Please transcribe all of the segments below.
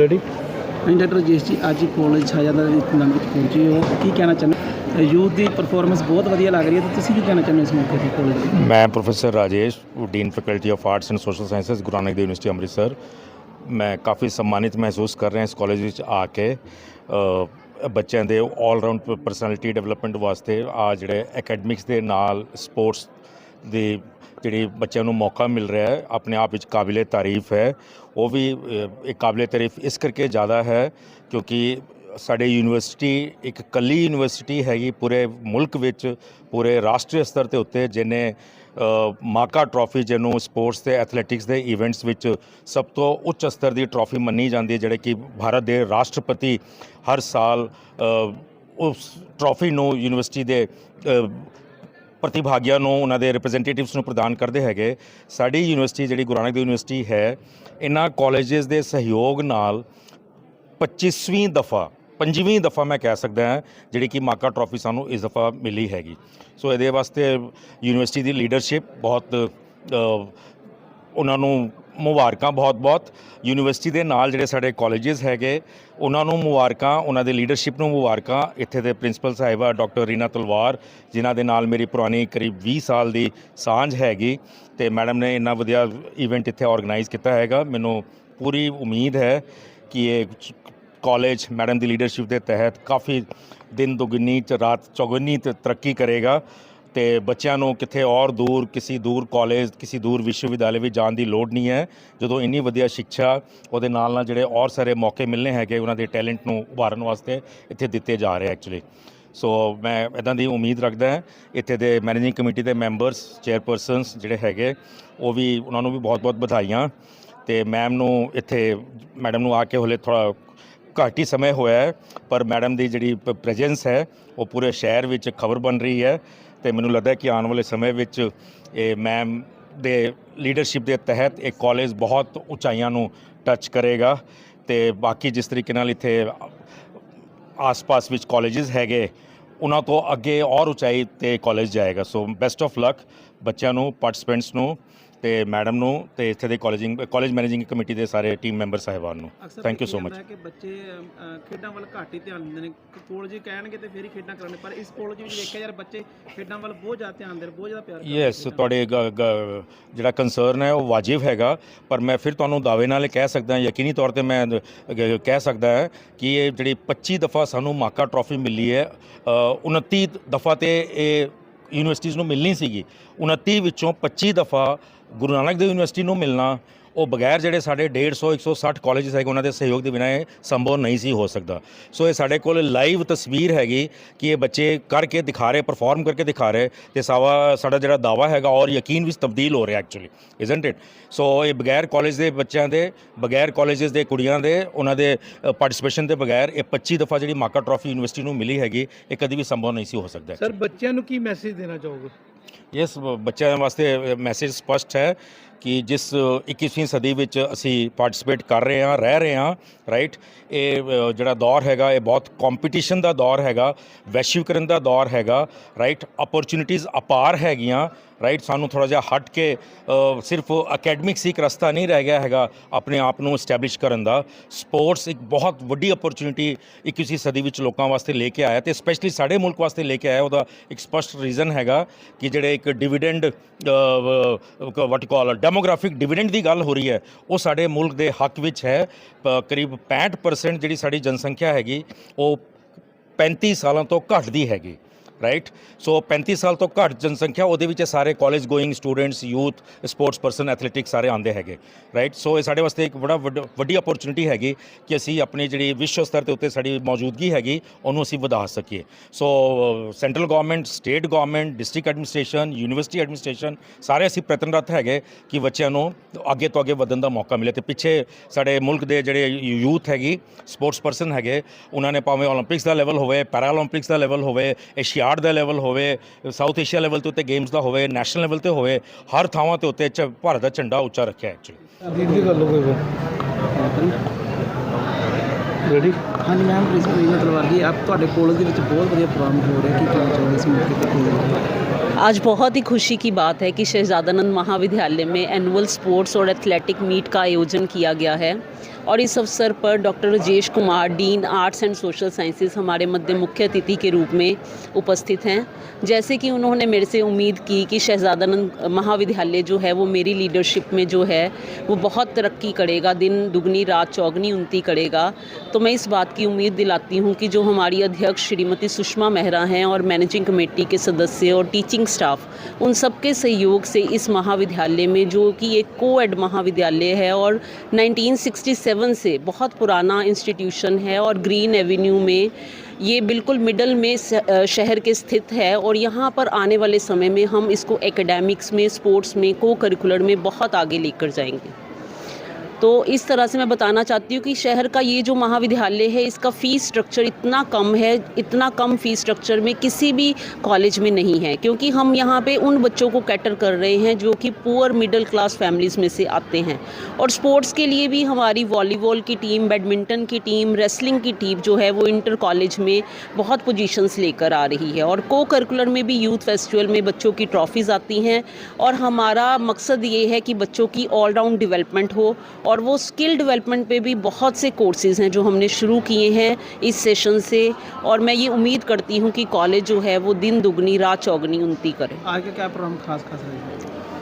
Ready ਹਾਂਜੀ doctor Rajesh ਜੀ ਅੱਜ ਕਾਲਜ ਛਾਇਆ ਦਾ ਨੰਗ ਵਿੱਚ ਪਹੁੰਚੇ ਹੋ। ਕੀ ਕਹਿਣਾ ਚਾਹੁੰਦੇ ਯੂਥ ਦੀ ਪਰਫਾਰਮੈਂਸ ਬਹੁਤ ਵਧੀਆ ਲੱਗ ਰਹੀ ਹੈ ਤੇ ਤੁਸੀਂ ਕੀ ਕਹਿਣਾ ਚਾਹੁੰਦੇ ਹੋ ਇਸ ਮੌਕੇ ਤੇ ਕਾਲਜ ਦੇ? ਮੈਂ professor Rajesh dean faculty of arts and social sciences Guru Nanak Dev university Amritsar. ਮੈਂ ਕਾਫੀ ਸਨਮਾਨਿਤ ਮਹਿਸੂਸ ਕਰ ਰਿਹਾ ਇਸ ਕਾਲਜ ਵਿੱਚ ਆ ਕੇ। ਬੱਚਿਆਂ ਦੇ 올 ਰਾਊਂਡ ਪਰਸਨੈਲਿਟੀ ਡਿਵੈਲਪਮੈਂਟ ਵਾਸਤੇ ਆ ਜਿਹੜੇ ਐਕੈਡਮਿਕਸ ਦੇ ਨਾਲ ਸਪੋਰਟਸ ਦੀ ਜਿਹੜੀ ਬੱਚਿਆਂ ਨੂੰ ਮੌਕਾ ਮਿਲ ਰਿਹਾ ਹੈ ਆਪਣੇ ਆਪ ਵਿੱਚ ਕਾਬਿਲੇ ਤਾਰੀਫ ਹੈ। ਉਹ ਵੀ ਅ, ਇਹ ਕਾਬਿਲੇ ਤਾਰੀਫ ਇਸ ਕਰਕੇ ਜ਼ਿਆਦਾ ਹੈ ਕਿਉਂਕਿ ਸਾਡੇ ਯੂਨੀਵਰਸਿਟੀ ਇੱਕ ਕੱਲੀ ਯੂਨੀਵਰਸਿਟੀ ਹੈਗੀ ਪੂਰੇ ਮੁਲਕ ਵਿੱਚ ਪੂਰੇ ਰਾਸ਼ਟਰੀ ਸਤਰ ਤੇ ਉੱਤੇ ਜਿਹਨੇ ਮਾਕਾ ਟਰੋਫੀ ਜਿਹਨੂੰ ਸਪੋਰਟਸ ਤੇ ਐਥਲੈਟਿਕਸ ਦੇ ਇਵੈਂਟਸ ਵਿੱਚ ਸਭ ਤੋਂ ਉੱਚ ਸਤਰ ਦੀ ਟਰੋਫੀ ਮੰਨੀ ਜਾਂਦੀ ਹੈ ਜਿਹੜੇ ਕਿ ਭਾਰਤ ਦੇ ਰਾਸ਼ਟਰਪਤੀ ਹਰ ਸਾਲ ਉਸ ਟਰੋਫੀ ਨੂੰ ਯੂਨੀਵਰਸਿਟੀ ਦੇ ਪ੍ਰਤੀਭਾਗੀਆਂ ਨੂੰ, ਉਹਨਾਂ ਦੇ ਰਿਪਰੈਜ਼ੈਂਟੇਟਿਵਸ ਨੂੰ ਪ੍ਰਦਾਨ ਕਰਦੇ ਹੈਗੇ। ਸਾਡੀ ਯੂਨੀਵਰਸਿਟੀ, ਜਿਹੜੀ ਗੁਰੂ ਨਾਨਕ ਦੇਵ ਯੂਨੀਵਰਸਿਟੀ ਹੈ, ਇਹਨਾਂ ਕਾਲਜਸ ਦੇ ਸਹਿਯੋਗ ਨਾਲ 25ਵੀਂ ਦਫਾ, ਪੰਜਵੀਂ ਦਫਾ ਮੈਂ ਕਹਿ ਸਕਦਾ ਹਾਂ, ਜਿਹੜੀ ਕਿ ਮਾਕਾ ਟਰਾਫੀ ਸਾਨੂੰ ਇਸ ਦਫਾ ਮਿਲੀ ਹੈਗੀ। ਸੋ ਇਹਦੇ ਵਾਸਤੇ ਯੂਨੀਵਰਸਿਟੀ ਦੀ ਲੀਡਰਸ਼ਿਪ ਬਹੁਤ ਉਹਨਾਂ ਨੂੰ ਮੁਬਾਰਕਾਂ ਬਹੁਤ-ਬਹੁਤ ਯੂਨੀਵਰਸਿਟੀ ਦੇ ਨਾਲ ਜਿਹੜੇ ਸਾਡੇ ਕਾਲਜਸ ਹੈਗੇ, ਉਹਨਾਂ ਨੂੰ ਮੁਬਾਰਕਾਂ, ਉਹਨਾਂ ਦੇ ਲੀਡਰਸ਼ਿਪ ਨੂੰ ਮੁਬਾਰਕਾਂ। ਇੱਥੇ ਦੇ ਪ੍ਰਿੰਸੀਪਲ ਸਾਹਿਬਾ ਡਾਕਟਰ ਰੀਨਾ ਤਲਵਾਰ, ਜਿਨ੍ਹਾਂ ਦੇ ਨਾਲ ਮੇਰੀ ਪੁਰਾਣੀ ਕਰੀਬ 20 ਸਾਲ ਦੀ ਸਾਂਝ ਹੈਗੀ। ਤੇ ਮੈਡਮ ਨੇ ਇੰਨਾ ਵਧੀਆ ਇਵੈਂਟ ਇੱਥੇ ਆਰਗੇਨਾਈਜ਼ ਕੀਤਾ ਹੈਗਾ। ਮੈਨੂੰ ਪੂਰੀ ਉਮੀਦ ਹੈ ਕਿ ਇਹ ਕਾਲਜ ਮੈਡਮ ਦੀ ਲੀਡਰਸ਼ਿਪ ਦੇ ਤਹਿਤ ਕਾਫੀ ਦਿਨ ਦੁਗਣੀ ਚ ਰਾਤ ਚੌਗੁਣੀ ਤੇ ਤਰੱਕੀ ਕਰੇਗਾ। ਤੇ ਬੱਚਿਆਂ ਨੂੰ ਕਿੱਥੇ ਔਰ ਦੂਰ, ਕਿਸੇ ਦੂਰ ਕਾਲਜ ਕਿਸੇ ਦੂਰ ਵਿਸ਼ਵ ਵਿਦਿਆਲੇ ਵਿੱਚ ਜਾਣ ਦੀ ਲੋੜ ਨਹੀਂ ਹੈ। ਜਦੋਂ ਇੰਨੀ ਵਧੀਆ ਸਿੱਖਿਆ, ਉਹਦੇ ਨਾਲ ਨਾਲ ਜਿਹੜੇ ਔਰ ਸਾਰੇ ਮੌਕੇ ਮਿਲਨੇ ਹੈਗੇ, ਉਹਨਾਂ ਦੇ ਟੈਲੈਂਟ ਨੂੰ ਉਭਾਰਨ ਵਾਸਤੇ ਇੱਥੇ ਦਿੱਤੇ ਜਾ ਰਹੇ ਐਕਚੁਅਲੀ ਸੋ ਮੈਂ ਇਦਾਂ ਦੀ ਉਮੀਦ ਰੱਖਦਾ ਹਾਂ, ਇੱਥੇ ਦੇ ਮੈਨੇਜਿੰਗ ਕਮੇਟੀ ਦੇ ਮੈਂਬਰਸ ਚੇਅਰਪਰਸਨਸ ਜਿਹੜੇ ਹੈਗੇ, ਉਹ ਵੀ ਉਹਨਾਂ ਨੂੰ ਵੀ ਬਹੁਤ-ਬਹੁਤ ਵਧਾਈਆਂ। ਤੇ ਮੈਮ ਨੂੰ ਇੱਥੇ ਮੈਡਮ ਨੂੰ ਆ ਕੇ ਹਲੇ ਥੋੜਾ ਘੱਟ ਹੀ ਸਮੇਂ ਹੋਇਆ ਪਰ ਮੈਡਮ ਦੀ ਜਿਹੜੀ ਪ੍ਰੈਜ਼ੈਂਸ ਹੈ, ਉਹ ਪੂਰੇ ਸ਼ਹਿਰ ਵਿੱਚ ਖਬਰ ਬਣ ਰਹੀ ਹੈ। ਤੇ ਮੈਨੂੰ ਲੱਗਦਾ ਕਿ ਆਉਣ ਵਾਲੇ ਸਮੇਂ ਵਿੱਚ ਇਹ ਮੈਮ ਦੇ ਲੀਡਰਸ਼ਿਪ ਦੇ ਤਹਿਤ ਇਹ ਕਾਲਜ ਬਹੁਤ ਉਚਾਈਆਂ ਨੂੰ ਟੱਚ ਕਰੇਗਾ ਤੇ ਬਾਕੀ ਜਿਸ ਤਰੀਕੇ ਨਾਲ ਇੱਥੇ ਆਸ-ਪਾਸ ਵਿੱਚ ਕਾਲਜਸ ਹੈਗੇ, ਉਹਨਾਂ ਤੋਂ ਅੱਗੇ ਔਰ ਉਚਾਈ ਤੇ ਕਾਲਜ ਜਾਏਗਾ। ਸੋ ਬੈਸਟ ਆਫ ਲੱਕ ਬੱਚਿਆਂ ਨੂੰ ਪਾਰਟਿਸਪੈਂਟਸ ਨੂੰ। ਤੇ ਮੈਡਮ ਨੂੰ ਤੇ ਇੱਥੇ ਦੇ ਕਾਲਜਿੰਗ ਕਾਲਜ ਮੈਨੇਜਿੰਗ ਕਮੇਟੀ ਦੇ ਸਾਰੇ ਟੀਮ ਮੈਂਬਰ ਸਾਹਿਬਾਨ ਨੂੰ। ਥੈਂਕ ਯੂ ਸੋ ਮਚ ਹੈ ਕਿ ਬੱਚੇ ਅਮ, ਅ, ਖੇਡਾਂ ਵੱਲ ਘੱਟ ਹੀ ਧਿਆਨ ਦਿੰਦੇ ਨੇ। ਕਾਲਜ ਕਹਿਣਗੇ ਤੇ ਫਿਰ ਹੀ ਖੇਡਾਂ ਕਰਾਉਣੇ ਪਰ ਇਸ ਕਾਲਜ ਵਿੱਚ ਦੇਖਿਆ ਯਾਰ ਬੱਚੇ ਖੇਡਾਂ ਵੱਲ ਬਹੁਤ ਜ਼ਿਆਦਾ ਧਿਆਨ ਦਿੰਦੇ ਨੇ ਬਹੁਤ ਜ਼ਿਆਦਾ ਪਿਆਰ ਕਰਦੇ ਨੇ ਯੈਸ ਤੁਹਾਡੇ ਜਿਹੜਾ ਕੰਸਰਨ ਹੈ ਉਹ ਵਾਜਿਬ ਹੈਗਾ ਪਰ ਮੈਂ ਫਿਰ ਤੁਹਾਨੂੰ ਦਾਅਵੇ ਨਾਲ ਕਹਿ ਸਕਦਾ ਯਕੀਨੀ ਤੌਰ ਤੇ ਮੈਂ ਕਹਿ ਸਕਦਾ ਹੈ ਕਿ ਇਹ ਜਿਹੜੀ 25 ਦਫਾ ਸਾਨੂੰ ਮਾਕਾ ਟਰਾਫੀ ਮਿਲੀ ਹੈ ਅ, 29 ਦਫਾ ਤੇ ਇਹ ਯੂਨੀਵਰਸਿਟੀਜ਼ ਨੂੰ ਮਿਲਣੀ ਸੀਗੀ। 29 ਵਿੱਚੋਂ 25 ਦਫਾ ਗੁਰੂ ਨਾਨਕ ਦੇਵ ਯੂਨੀਵਰਸਿਟੀ ਨੂੰ ਮਿਲਣਾ ਉਹ ਬਗੈਰ ਜਿਹੜੇ ਸਾਡੇ 150 160 ਕਾਲਜਸ ਹੈਗੇ ਉਹਨਾਂ ਦੇ ਸਹਿਯੋਗ ਦੇ ਬਿਨਾਂ ਇਹ ਸੰਭਵ ਨਹੀਂ ਸੀ ਹੋ ਸਕਦਾ। ਸੋ ਇਹ ਸਾਡੇ ਕੋਲ ਲਾਈਵ ਤਸਵੀਰ ਹੈਗੀ ਕਿ ਇਹ ਬੱਚੇ ਕਰਕੇ ਦਿਖਾ ਰਹੇ ਪਰਫਾਰਮ ਕਰਕੇ ਦਿਖਾ ਰਹੇ ਤੇ ਸਾਵਾ ਸਾਡਾ ਜਿਹੜਾ ਦਾਵਾ ਹੈਗਾ ਔਰ ਯਕੀਨ ਵਿੱਚ ਤਬਦੀਲ ਹੋ ਰਿਹਾ ਐਕਚੁਅਲੀ ਇਜ਼ਨਟ ਇਟ ਸੋ ਇਹ ਬਗੈਰ ਕਾਲਜ ਦੇ ਬੱਚਿਆਂ ਦੇ ਬਗੈਰ ਕਾਲਜਸ ਦੇ ਕੁੜੀਆਂ ਦੇ ਉਹਨਾਂ ਦੇ ਪਾਰਟਿਸਿਪੇਸ਼ਨ ਦੇ ਬਗੈਰ ਇਹ 25 ਦਫਾ ਜਿਹੜੀ ਮਾਕਾ ਟਰਾਫੀ ਯੂਨੀਵਰਸਿਟੀ ਨੂੰ ਮਿਲੀ ਹੈਗੀ ਇਹ ਕਦੀ ਵੀ ਸੰਭਵ ਨਹੀਂ ਸੀ ਹੋ ਸਕਦਾ ਸਰ ਬੱਚਿਆਂ ਨੂੰ ਕੀ ਮੈਸੇਜ ਦੇਣਾ ਚਾਹੋਗੇ? ਇਸ ਬੱਚਿਆਂ ਵਾਸਤੇ ਮੈਸੇਜ ਸਪਸ਼ਟ ਹੈ ਕਿ ਜਿਸ 21ਵੀਂ ਸਦੀ ਵਿੱਚ ਅਸੀਂ ਪਾਰਟਿਸਿਪੇਟ ਕਰ ਰਹੇ ਹਾਂ, ਰਹਿ ਰਹੇ ਹਾਂ ਰਾਈਟ ਇਹ ਜਿਹੜਾ ਦੌਰ ਹੈਗਾ, ਇਹ ਬਹੁਤ ਕੰਪੀਟੀਸ਼ਨ ਦਾ ਦੌਰ ਹੈਗਾ, ਵੈਸ਼ਵੀਕਰਨ ਦਾ ਦੌਰ ਹੈਗਾ ਰਾਈਟ ਅਪੋਰਚੁਨਿਟੀਆਂ ਅਪਾਰ ਹੈਗੀਆਂ ਰਾਈਟ ਸਾਨੂੰ ਥੋੜਾ ਜਿਹਾ ਹਟ ਕੇ ਸਿਰਫ ਅਕੈਡਮਿਕਸ ਹੀ ਰਸਤਾ ਨਹੀਂ ਰਹਿ ਗਿਆ ਹੈਗਾ ਆਪਣੇ ਆਪ ਨੂੰ ਐਸਟੈਬਲਿਸ਼ ਕਰਨ ਦਾ। ਸਪੋਰਟਸ ਇੱਕ ਬਹੁਤ ਵੱਡੀ ਅਪੋਰਚੁਨਿਟੀ 21ਵੀਂ ਸਦੀ ਵਿੱਚ ਲੋਕਾਂ ਵਾਸਤੇ ਲੈ ਕੇ ਆਇਆ ਤੇ ਸਪੈਸ਼ਲੀ ਸਾਡੇ ਮੁਲਕ ਵਾਸਤੇ ਲੈ ਕੇ ਆਇਆ, ਉਹਦਾ ਇੱਕ ਸਪਸ਼ਟ ਰੀਜ਼ਨ ਹੈਗਾ ਕਿ ਜਿਹੜੇ ਇੱਕ dividend what call demographic dividend ਦੀ ਗੱਲ ਹੋ ਰਹੀ ਹੈ। ਉਹ ਸਾਡੇ ਮੁਲਕ ਦੇ ਹੱਕ ਵਿੱਚ ਹੈ। ਕਰੀਬ 65% ਜਿਹੜੀ ਸਾਡੀ ਜਨਸੰਖਿਆ ਹੈਗੀ, ਉਹ 35 ਸਾਲਾਂ ਤੋਂ ਘੱਟ ਦੀ ਹੈਗੀ। ਰਾਈਟ ਸੋ 35 ਸਾਲ ਤੋਂ ਘੱਟ ਜਨਸੰਖਿਆ ਉਹਦੇ ਵਿੱਚ ਇਹ ਸਾਰੇ college going students youth sports person athletic ਸਾਰੇ ਆਉਂਦੇ ਹੈਗੇ ਰਾਈਟ ਸੋ ਇਹ ਸਾਡੇ ਵਾਸਤੇ ਇੱਕ ਬੜਾ ਵੱਡੀ ਅਪੋਰਚੁਨਿਟੀ ਹੈਗੀ ਕਿ ਅਸੀਂ ਆਪਣੀ ਜਿਹੜੀ ਵਿਸ਼ਵ ਸਤਰ ਤੇ ਉੱਤੇ ਸਾਡੀ ਮੌਜੂਦਗੀ ਹੈਗੀ ਉਹਨੂੰ ਅਸੀਂ ਵਧਾ ਸਕੀਏ so central government state government district administration university administration ਸਾਰੇ ਅਸੀਂ ਪ੍ਰਤਨਰਤ ਹੈਗੇ ਕਿ ਬੱਚਿਆਂ ਨੂੰ ਅੱਗੇ ਤੋਂ ਅੱਗੇ ਵਧਣ ਦਾ ਮੌਕਾ ਮਿਲੇ ਤੇ ਪਿੱਛੇ ਸਾਡੇ ਮੁਲਕ ਦੇ ਜਿਹੜੇ ਯੂਥ ਹੈਗੀ ਸਪੋਰਟਸ ਪਰਸਨ ਹੈਗੇ ਉਹਨਾਂ ਨੇ ਭਾਵੇਂ 올림픽ਸ ਦਾ ਲੈਵਲ ਹੋਵੇ ਪੈਰਾਲੰਪਿਕਸ ਦਾ ਲੈਵਲ ਹੋਵੇ ਏਸ਼ੀਆ ਏਸ਼ੀਆਡ ਦਾ ਲੈਵਲ ਹੋਵੇ ਸਾਊਥ ਏਸ਼ੀਆ ਲੈਵਲ ਤੇ ਉੱਤੇ ਗੇਮਸ ਦਾ ਹੋਵੇ ਨੈਸ਼ਨਲ ਲੈਵਲ ਤੇ ਹੋਵੇ ਹਰ ਥਾਵਾਂ ਤੇ ਉੱਤੇ ਭਾਰਤ ਦਾ ਝੰਡਾ ਉੱਚਾ ਰੱਖਿਆ ਐਕਚੁਅਲੀ ਦੀਦੀ ਦੀ ਗੱਲ ਹੋ ਗਈ ਰੈਡੀ ਹਾਂਜੀ ਮੈਮ ਪ੍ਰਿੰਸੀਪਲ ਰੀਨਾ ਤਲਵਾਰ ਜੀ ਆਪ ਤੁਹਾਡੇ ਕਾਲਜ ਦੇ ਵਿੱਚ ਬਹੁਤ ਵਧੀਆ ਪ੍ਰੋਗਰਾਮ ਹੋ ਰਿਹਾ ਕੀ ਕਹਿਣਾ ਚਾਹੋਗੇ ਇਸ ਮੌਕੇ ਤੇ? आज बहुत ही खुशी की बात है कि शहजादानंद महाविद्यालय में एनुअल स्पोर्ट्स और एथलेटिक मीट का आयोजन किया गया है। और इस अवसर पर doctor Rajesh Kumar dean arts and social sciences हमारे मध्य मुख्य अतिथि के रूप में उपस्थित हैं। जैसे कि उन्होंने मेरे से उम्मीद की कि शहजादानंद महाविद्यालय जो है, वो मेरी लीडरशिप में जो है, वो बहुत तरक्की करेगा, दिन दुगनी, रात चौगनी उनती करेगा। तो मैं इस बात की उम्मीद दिलाती हूँ कि जो हमारी अध्यक्ष श्रीमती सुषमा मेहरा हैं और मैनेजिंग कमेटी के सदस्य और टीचिंग स्टाफ उन सबके सहयोग से इस महाविद्यालय में, जो कि एक को एड महाविद्यालय है और 1967 से बहुत पुराना इंस्टीट्यूशन है और ग्रीन एवेन्यू में, ये बिल्कुल मिडल में शहर के स्थित है और यहाँ पर आने वाले समय में हम इसको एकेडमिक्स में स्पोर्ट्स में को करिकुलर में बहुत आगे लेकर जाएँगे। तो इस तरह से मैं बताना चाहती हूँ कि शहर का ये जो महाविद्यालय है, इसका फ़ीस स्ट्रक्चर इतना कम है, इतना कम फ़ीस स्ट्रक्चर में किसी भी कॉलेज में नहीं है। क्योंकि हम यहाँ पे उन बच्चों को कैटर कर रहे हैं जो कि पुअर मिडिल क्लास फैमिलीज़ में से आते हैं। और स्पोर्ट्स के लिए भी हमारी वॉलीबॉल की टीम बैडमिंटन की टीम रेसलिंग की टीम जो है, वो इंटर कॉलेज में बहुत पोजीशंस लेकर आ रही है। और को करिकुलर में भी यूथ फेस्टिवल में बच्चों की ट्रॉफ़ीज़ आती हैं। और हमारा मकसद ये है कि बच्चों की ऑलराउंड डेवलपमेंट हो और वो स्किल डेवलपमेंट पे भी बहुत से कोर्सेज़ हैं जो हमने शुरू किए हैं इस सेशन से। और मैं ये उम्मीद करती हूँ कि कॉलेज जो है वो दिन दुगनी, रात चौगनी उन्नति करे। आगे क्या प्रोग्राम खास खास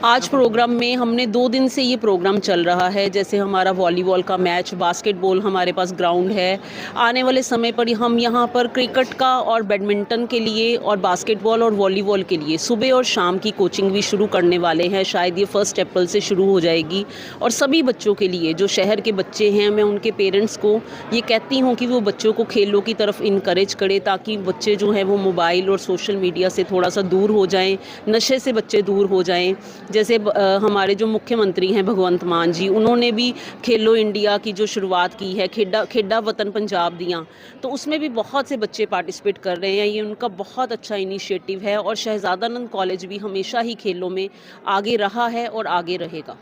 आज प्रोग्राम में हमने दो दिन से ये प्रोग्राम चल रहा है। जैसे हमारा वॉलीबॉल का मैच बास्केटबॉल हमारे पास ग्राउंड है। आने वाले समय पर हम यहाँ पर क्रिकेट का और बैडमिंटन के लिए और बास्केटबॉल और वॉलीबॉल के लिए सुबह और शाम की कोचिंग भी शुरू करने वाले हैं। शायद ये फ़र्स्ट अप्रैल से शुरू हो जाएगी। और सभी बच्चों के लिए, जो शहर के बच्चे हैं, मैं उनके पेरेंट्स को ये कहती हूँ कि वो बच्चों को खेलों की तरफ़ इनक्रेज करें ताकि बच्चे जो हैं वो मोबाइल और सोशल मीडिया से थोड़ा सा दूर हो जाएँ, नशे से बच्चे दूर हो जाएँ। जैसे हमारे जो मुख्यमंत्री हैं भगवंत मान जी, उन्होंने भी खेलो इंडिया की जो शुरुआत की है, खेडा खेडा वतन पंजाब दियाँ तो उसमें भी बहुत से बच्चे पार्टिसिपेट कर रहे हैं, ये उनका बहुत अच्छा इनिशिएटिव है और शहजादानंद कॉलेज भी हमेशा ही खेलों में आगे रहा है और आगे रहेगा।